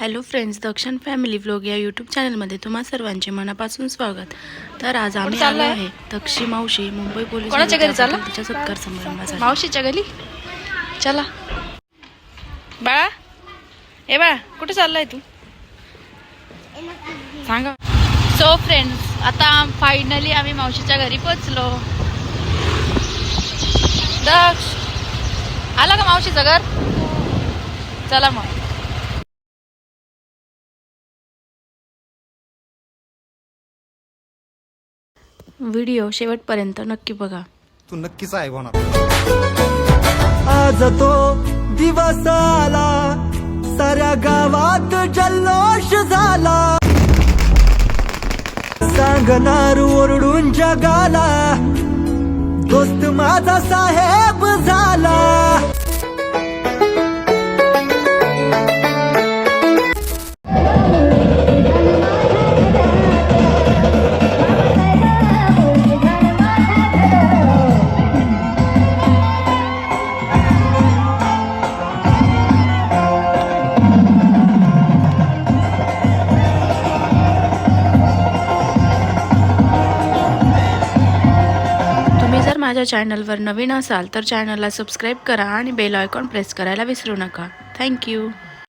Hello friends Dakshin family vlog या YouTube चॅनलमध्ये तुम्हा सर्वांचे मनापासून स्वागत. तर आज आम्ही आलो? आहे तक्षी मावशी मुंबई पोलीस कोणाच्या घरी चालला? तिच्या सत्कार समारंभासाठी. मावशीच्या गली चला. बाळा ए बाळा कुठे चाललाय तू? सांगा. सो फ्रेंड्स आता फायनली आम्ही मावशीच्या घरी पोचलो दक्ष आला का मावशीचं घर? चला मग. व्हिडिओ शेवटपर्यंत नक्की बघा. तू नक्कीच आहे होणार. आज तो दिवस आला साऱ्या गावात जल्लोष झाला. सांगणार ओरडून जगाला दोस्त माझा साहेब झाला. माझ्या चॅनलवर नवीन असाल तर चॅनलला सबस्क्राईब करा आणि बेल आयकॉन प्रेस करायला विसरू नका. थँक्यू